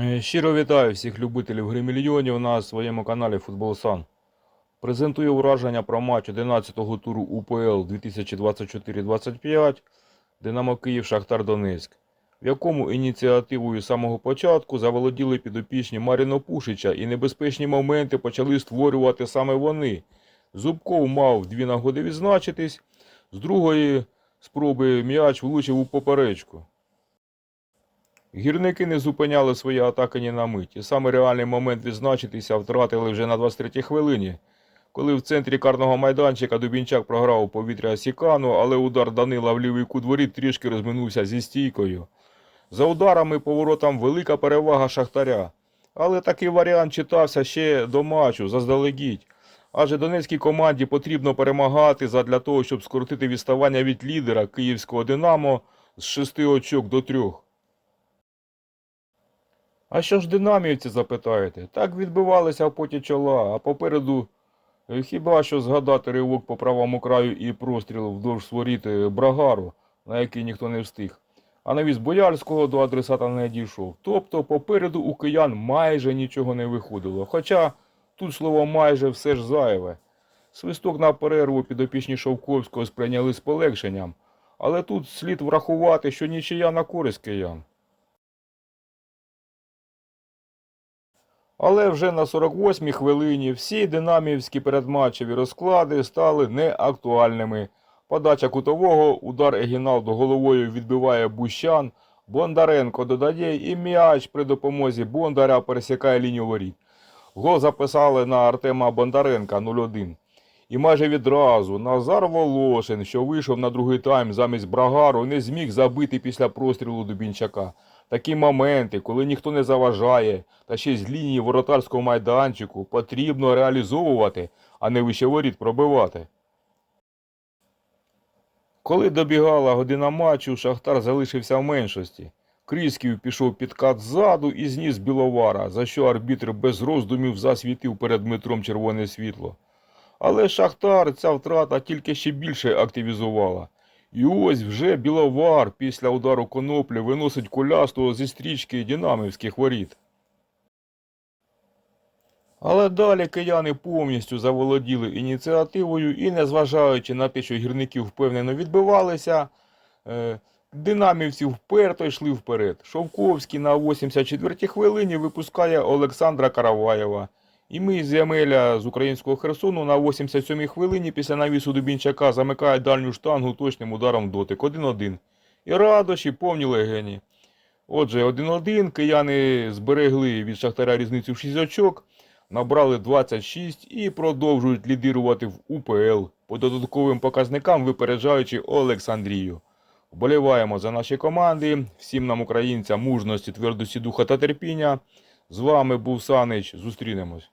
Е, Щиро вітаю всіх любителів гри мільйонів на своєму каналі Футбол Сан. Презентую враження про матч 11-го туру УПЛ 2024-25 Динамо Київ Шахтар Донецьк, в якому ініціативою з самого початку заволоділи підопічні Маріно Пушича і небезпечні моменти почали створювати саме вони. Зубков мав дві нагоди відзначитись, з другої спроби м'яч влучив у поперечку. Гірники не зупиняли свої атаки ні на мить. І саме реальний момент відзначитися втратили вже на 23-й хвилині, коли в центрі карного майданчика Дубінчак програв у повітря Сікану, але удар Данила в лівий кут воріт трішки розминувся зі стійкою. За ударами поворотом велика перевага Шахтаря. Але такий варіант читався ще до матчу, заздалегідь. Адже донецькій команді потрібно перемагати задля того, щоб скоротити відставання від лідера київського Динамо з 6 очок до 3. А що ж динамівці, запитаєте? Так відбивалися в поті чола, а попереду е, хіба що згадати ривок по правому краю і простріл вдовж своріт е, Брагару, на який ніхто не встиг. А навіс Боярського до адресата не дійшов. Тобто попереду у киян майже нічого не виходило. Хоча тут слово майже все ж зайве. Свисток на перерву підопічні Шовковського сприйняли з полегшенням, але тут слід врахувати, що нічия на користь киян. Але вже на 48-й хвилині всі динамівські передматчеві розклади стали неактуальними. Подача кутового, удар Егіналдо головою відбиває Бущан, Бондаренко додає і м'яч при допомозі Бондаря пересікає лінію воріт. Гол записали на Артема Бондаренка 0-1. І майже відразу Назар Волошин, що вийшов на другий тайм замість Брагару, не зміг забити після прострілу Дубінчака. Такі моменти, коли ніхто не заважає, та ще з лінії воротарського майданчику, потрібно реалізовувати, а не вище воріт пробивати. Коли добігала година матчу, Шахтар залишився в меншості. Крісків пішов підкат ззаду і зніс біловара, за що арбітр без роздумів засвітив перед Дмитром червоне світло. Але Шахтар ця втрата тільки ще більше активізувала. І ось вже біловар після удару коноплі виносить колястого зі стрічки динамівських воріт. Але далі кияни повністю заволоділи ініціативою і, незважаючи на те, що гірники впевнено відбивалися, е, динамівці вперто йшли вперед. Шовковський на 84-й хвилині випускає Олександра Караваєва. І ми з Ямеля з українського Херсону на 87-й хвилині після навісу Дубінчака замикає дальню штангу точним ударом дотик 1-1. І радощі повні легені. Отже, 1-1 кияни зберегли від Шахтаря різницю в 6 очок, набрали 26 і продовжують лідирувати в УПЛ по додатковим показникам, випереджаючи Олександрію. Вболіваємо за наші команди. Всім нам, українцям, мужності, твердості духа та терпіння. З вами був Санич. Зустрінемось.